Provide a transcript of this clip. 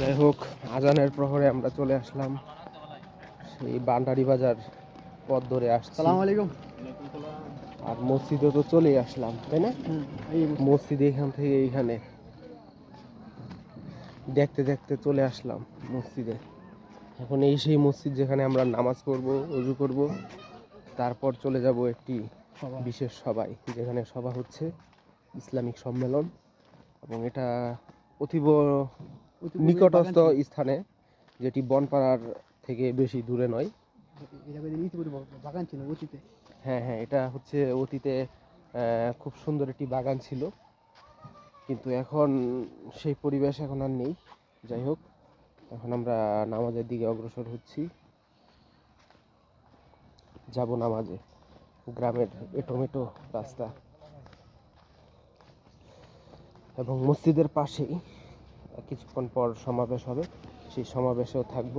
যাই হোক আজানের প্রহরে আমরা চলে আসলাম। সেই বান্ডারি বাজার পথ ধরে আসছি। সালাম আলাইকুম। আর মসজিদে তো চলেই আসলাম তাই না? মসজিদ। এখান থেকে এইখানে। দেখতে দেখতে চলে আসলাম মসজিদে। এখন এই সেই মসজিদ যেখানে আমরা নামাজ পড়ব অজু করব তারপর চলে যাব একটি বিশেষ সভায় যেখানে সভা হচ্ছে ইসলামিক সম্মেলন। এবং এটা অতীব নিকটস্থ স্থানে যেটি বনপাড়ার থেকে বেশি দূরে নয়। বাগান ছিল অতীতে। হ্যাঁ হ্যাঁ এটা হচ্ছে অতীতে খুব সুন্দর একটি বাগান ছিল। কিন্তু এখন সেই পরিবেশ এখন আর নেই। যাই হোক এখন আমরা নামাজের দিকে অগ্রসর হচ্ছি। যাব নামাজে গ্রামের এটোমেটো রাস্তা। এবং মসজিদের পাশেই কিছুক্ষণ পর সমাবেশ হবে সেই সমাবেশেও থাকব।